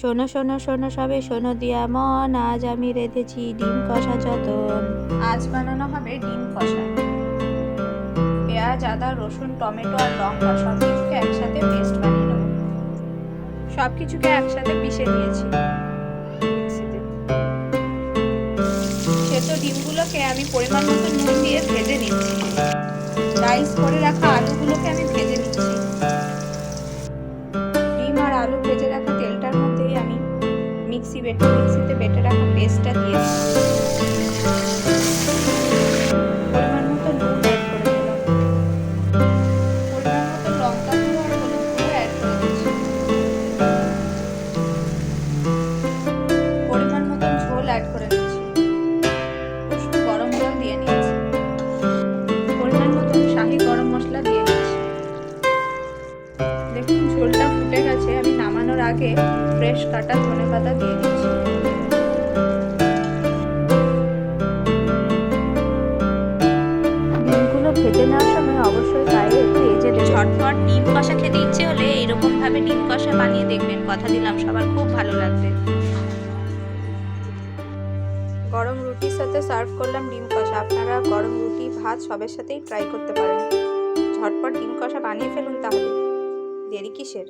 শোনো শোনো শোনো, সবে শোনো দিয়া মন, আজ আমি রেঁধেছি ডিম কষা যতন। আজ বানানো হবে ডিম কষা। পেঁয়াজ, আদা, রসুন, টমেটো আর লঙ্কা সব কিছুকে একসাথে পেস্ট বানিয়ে নেব। সব কিছুকে একসাথে পিষে মিক্সিতে সেদ্ধ ডিমগুলোকে আমি পরিমাণ মতো নুন দিয়ে ভেজে নিচ্ছি। রাইস করে রাখা আলুগুলোকে আমি ভেজে নিচ্ছি। ডিম আর আলু ভেজে রাখা মিক্সি বেটে, মিক্সিতে বেটে রাখা পেস্টটা দিয়ে পরিমাণ মতো ঝোল অ্যাড করে গরম জল দিয়ে পরিমাণ মতো গরম মশলা দিয়ে দেখুন ঝোলটা ফুটে গেছে। আগে ফ্রেশ কাটা ধনে পাতা দিয়ে দিচ্ছি। ডিমগুলো ভেজে নেওয়ার সময় অবশ্যই গায়ে একটু এজে ঝটপট ডিম কষা খেতে ইচ্ছে হলে এরকম ভাবে ডিম কষা বানিয়ে দেখবেন। কথা দিলাম সবার খুব ভালো লাগবে। গরম রুটির সাথে সার্ভ করলাম ডিম কষা। আপনারা গরম রুটি ভাত সবের সাথেই ট্রাই করতে পারেন। ঝটপট ডিম কষা বানিয়ে ফেলুন তাহলে। দেরি কিসের?